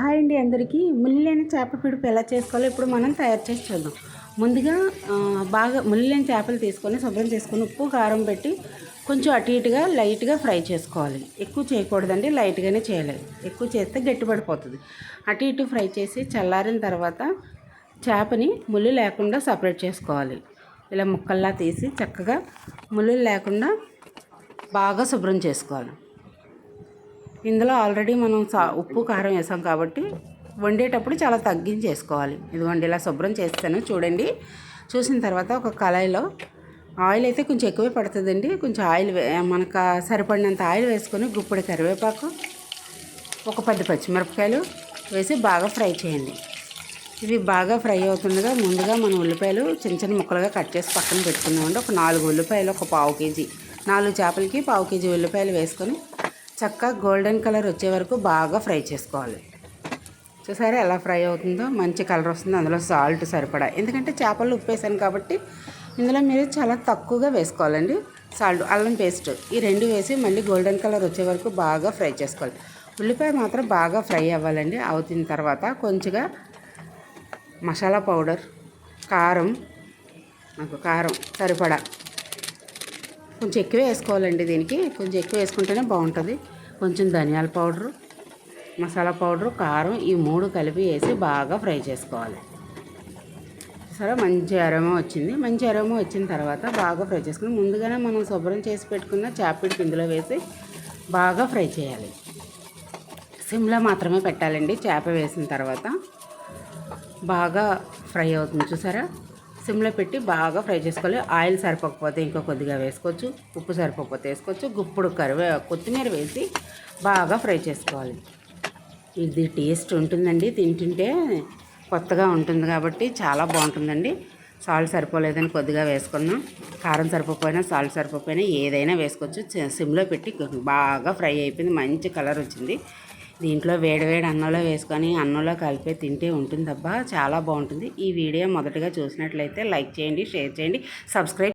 Hi అండి అందరికీ. ముల్లిలేని చేప పిడుపు ఎలా చేసుకోవాలో ఇప్పుడు మనం తయారు చేసి చూద్దాం. ముందుగా బాగా ముల్లిలేని చేపలు తీసుకొని శుభ్రం చేసుకొని ఉప్పు కారం పెట్టి కొంచెం అటు ఇటుగా లైట్గా ఫ్రై చేసుకోవాలి. ఎక్కువ చేయకూడదండి లైట్గానే చేయాలి. ఎక్కువ చేస్తే గట్టిపడిపోతుంది. అటు ఇటు ఫ్రై చేసి చల్లారిన తర్వాత చేపని ముళ్ళు లేకుండా సపరేట్ చేసుకోవాలి. ఇలా ముక్కల్లా తీసి చక్కగా ముళ్ళు లేకుండా బాగా శుభ్రం చేసుకోవాలి. ఇందులో ఆల్రెడీ మనం సా ఉప్పు కారం వేసాం కాబట్టి వండేటప్పుడు చాలా తగ్గించేసుకోవాలి. ఇదిగోండి ఇలా శుభ్రం చేస్తాను. చూడండి చూసిన తర్వాత ఒక కళాయిలో ఆయిల్ అయితే కొంచెం ఎక్కువే పడుతుందండి. కొంచెం ఆయిల్ వే- మనకు సరిపడినంత ఆయిల్ వేసుకొని గుప్పుడు కరివేపాకు ఒక పది పచ్చిమిరపకాయలు వేసి బాగా ఫ్రై చేయండి. ఇవి బాగా ఫ్రై అవుతుండగా ముందుగా మనం ఉల్లిపాయలు చిన్న చిన్న ముక్కలుగా కట్ చేసి పక్కన పెట్టుకున్నామండి ఒక నాలుగు ఉల్లిపాయలు ఒక పావు కేజీ నాలుగు చేపలకి పావు కేజీ ఉల్లిపాయలు వేసుకొని చక్కగా గోల్డెన్ కలర్ వచ్చే వరకు బాగా ఫ్రై చేసుకోవాలి. చూసారా ఎలా ఫ్రై అవుతుందో? మంచి కలర్ వస్తుంది. అందులో సాల్ట్ సరిపడా. ఎందుకంటే చేపలు ఉప్పేసాను కాబట్టి ఇందులో మీరు చాలా తక్కువగా వేసుకోవాలండి. సాల్ట్ అల్లం పేస్ట్ ఈ రెండు వేసి మళ్ళీ గోల్డెన్ కలర్ వచ్చే వరకు బాగా ఫ్రై చేసుకోవాలి. ఉల్లిపాయ మాత్రం బాగా ఫ్రై అవ్వాలండి. అవుతున్న తర్వాత కొంచెంగా మసాలా పౌడర్ కారం నాకు కారం సరిపడా. కొంచెం ఎక్కువ వేసుకోవాలండి దీనికి. కొంచెం ఎక్కువ వేసుకుంటేనే బాగుంటుంది. కొంచెం ధనియాల పౌడరు మసాలా పౌడరు కారం ఈ మూడు కలిపి వేసి బాగా ఫ్రై చేసుకోవాలి. సరే మంచి అరమో వచ్చింది. మంచి అరమో వచ్చిన తర్వాత బాగా ఫ్రై చేసుకుని ముందుగానే మనం శుభ్రం చేసి పెట్టుకున్న చాపిడి పిందులో వేసి బాగా ఫ్రై చేయాలి. సిమ్లో మాత్రమే పెట్టాలండి. చేప వేసిన తర్వాత బాగా ఫ్రై అవుతుంది చూసారా? సిమ్లో పెట్టి బాగా ఫ్రై చేసుకోవాలి. ఆయిల్ సరిపోకపోతే ఇంకా కొద్దిగా వేసుకోవచ్చు. ఉప్పు సరిపోకపోతే వేసుకోవచ్చు. గుప్పుడు కరివే కొత్తిమీర వేసి బాగా ఫ్రై చేసుకోవాలి. ఇది టేస్ట్ ఉంటుందండి. తింటుంటే కొత్తగా ఉంటుంది కాబట్టి చాలా బాగుంటుందండి. సాల్ట్ సరిపోలేదని కొద్దిగా వేసుకున్నాం. కారం సరిపోకపోయినా సాల్ట్ సరిపోకపోయినా ఏదైనా వేసుకోవచ్చు. సిమ్లో పెట్టి బాగా ఫ్రై అయిపోయింది. మంచి కలర్ వచ్చింది. దీంట్లో వేడివేడి అన్నంలో వేసుకొని అన్నంలో కలిపి తింటే ఉంటుందబ్బా. చాలా బాగుంటుంది. ఈ వీడియో మొదటగా చూసినట్లయితే లైక్ చేయండి షేర్ చేయండి సబ్స్క్రైబ్